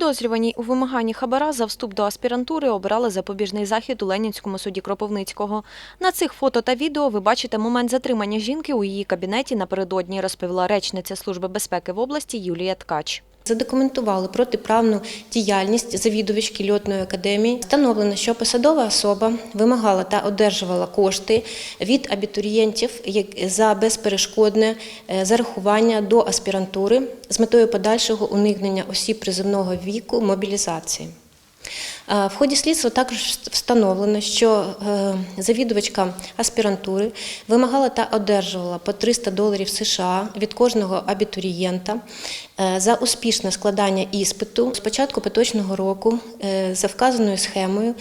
Підозрювані у вимаганні хабара за вступ до аспірантури обирали запобіжний захід у Ленінському суді Кропивницького. На цих фото та відео ви бачите момент затримання жінки у її кабінеті напередодні, розповіла речниця Служби безпеки в області Юлія Ткач. Задокументували протиправну діяльність завідувачки льотної академії. Встановлено, що посадова особа вимагала та одержувала кошти від абітурієнтів за безперешкодне е, зарахування до аспірантури з метою подальшого уникнення осіб призовного віку мобілізації. Е, В ході слідства також встановлено, що е, завідувачка аспірантури вимагала та одержувала по 300 доларів США від кожного абітурієнта е, за успішне складання іспиту. З початку поточного року за вказаною схемою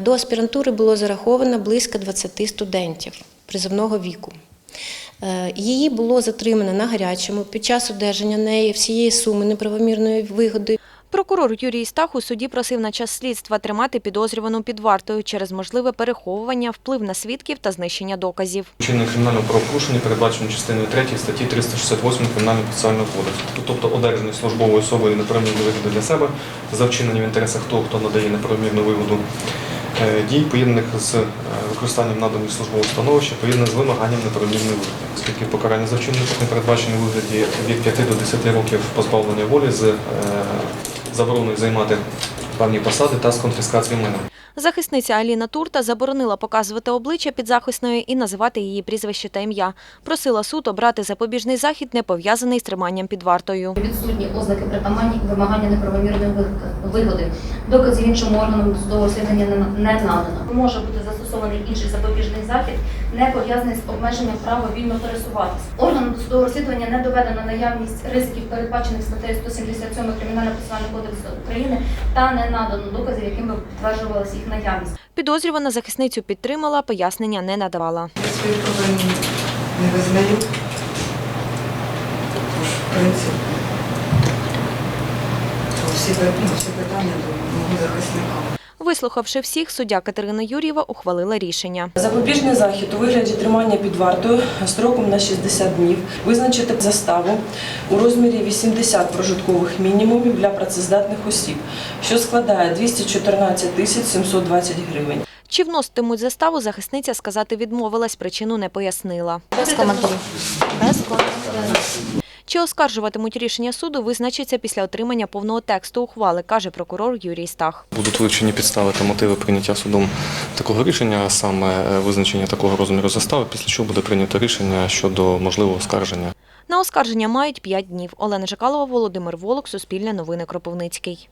до аспірантури було зараховано близько 20 студентів призовного віку. Її було затримано на гарячому під час одержання неї всієї суми неправомірної вигоди Прокурор Юрій Стах у суді просив на час слідства тримати підозрювану під вартою через можливе переховування, вплив на свідків та знищення доказів. Вчинення кримінального правопорушення передбачено частиною 3 статті 368 Кримінального процесуального кодексу, тобто одержаний службовою особою неправомірну вигоду для себе за вчинення в інтересах того, хто надає неправомірну вигоду е, дій, поєднаних з е, використанням наданих службового становища, поєднаних з вимаганням неправомірної вигоди, оскільки покарання за вчинення не передбачено у вигляді від 5 до 10 років позбавлення волі з е, забороною займати певні посади та з конфіскацією майна. Захисниця Аліна Турта заборонила показувати обличчя підзахисної і називати її прізвище та ім'я. Просила суд обрати запобіжний захід, не пов'язаний з триманням під вартою. Відсутні ознаки притаманні вимагання неправомірної вигоди. Доказів іншому органам досудового розслідування не надано. Може бути застосований інший запобіжний захід, не пов'язаний з обмеженням права вільно пересуватися. Органам досудового розслідування не доведено наявність ризиків, передбачених статтею 177 Кримінального процесуального кодексу України, та не надано доказів, яким би підтверджувалася їх наявність. Підозрювана захисницю підтримала, пояснення не надавала. Я свої провини не визнаю. Тож, в принципі, то всі, ну, всі питання до мого захисника. Вислухавши всіх, суддя Катерина Юр'єва ухвалила рішення. Запобіжний захід у вигляді тримання під вартою строком на 60 днів визначити заставу у розмірі 80 прожиткових мінімумів для працездатних осіб, що складає 214 тисяч 720 гривень. Чи вноситимуть заставу, захисниця сказати відмовилась, причину не пояснила. без коментарів. Чи оскаржуватимуть рішення суду, визначиться після отримання повного тексту ухвали, каже прокурор Юрій Стах. Будуть вивчені підстави та мотиви прийняття судом такого рішення, а саме е, визначення такого розміру застави, після чого буде прийнято рішення щодо можливого оскарження. На оскарження мають 5 днів. Олена Жакалова, Володимир Волок, Суспільне новини Кропивницький.